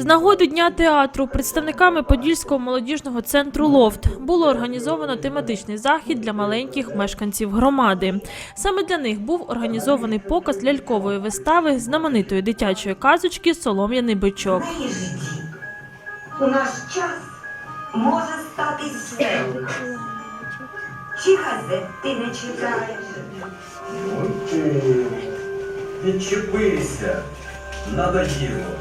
З нагоди дня театру представниками Подільського молодіжного центру Лофт було організовано тематичний захід для маленьких мешканців громади. Саме для них був організований показ лялькової вистави знаменитої дитячої казочки Солом'яний бичок. У наш час може стати все. Чи газет ти не читаєш? Ти, відчепися, надоїло.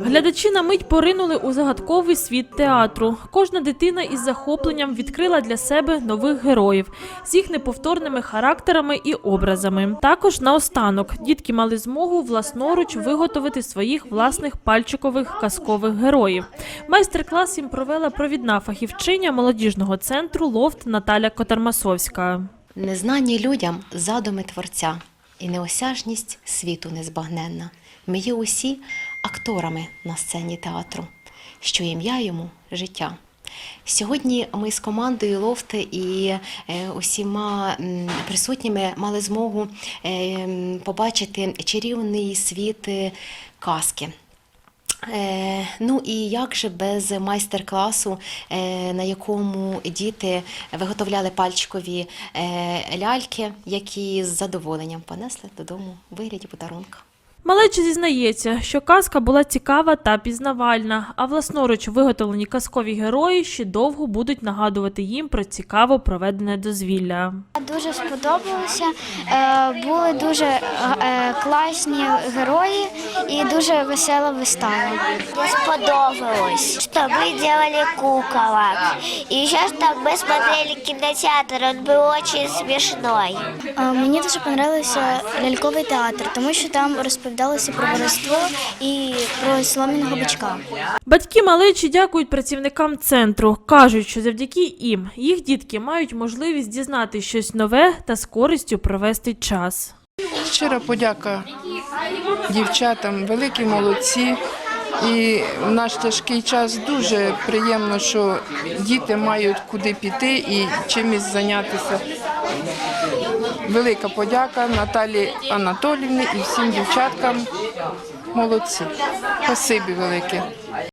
Глядачі на мить поринули у загадковий світ театру. Кожна дитина із захопленням відкрила для себе нових героїв з їх неповторними характерами і образами. Також наостанок дітки мали змогу власноруч виготовити своїх власних пальчикових казкових героїв. Майстер-клас їм провела провідна фахівчиня молодіжного центру Лофт Наталя Котармасовська. Незнані людям задуми творця і неосяжність світу незбагненна. Ми є усі акторами на сцені театру, що ім'я йому життя. Сьогодні ми з командою Лофти і е, усіма присутніми мали змогу е, побачити чарівний світ е, казки. Е, ну і як же без майстер-класу, е, на якому діти виготовляли пальчикові е, ляльки, які з задоволенням понесли додому в вигляді подарунка. Малеча зізнається, що казка була цікава та пізнавальна, а власноруч виготовлені казкові герої ще довго будуть нагадувати їм про цікаво проведене дозвілля. Дуже сподобалося. Е, Були дуже е, класні герої і дуже весела вистава. Мне сподобалось, что мы делали куколок. И еще, что мы смотрели кинотеатр, он был очень смешной. Е, Мені дуже подобався ляльковий театр, тому що там розповідалося про воровство і про солом'яного бичка. Батьки малечі дякують працівникам центру. кажуть, що завдяки їм їх дітки мають можливість дізнати щось нове та з користю провести час. Щира подяка дівчатам, великі молодці. І в наш тяжкий час дуже приємно, що діти мають куди піти і чимось зайнятися. Велика подяка Наталі Анатолівні і всім дівчаткам. Молодці. Спасибі велике.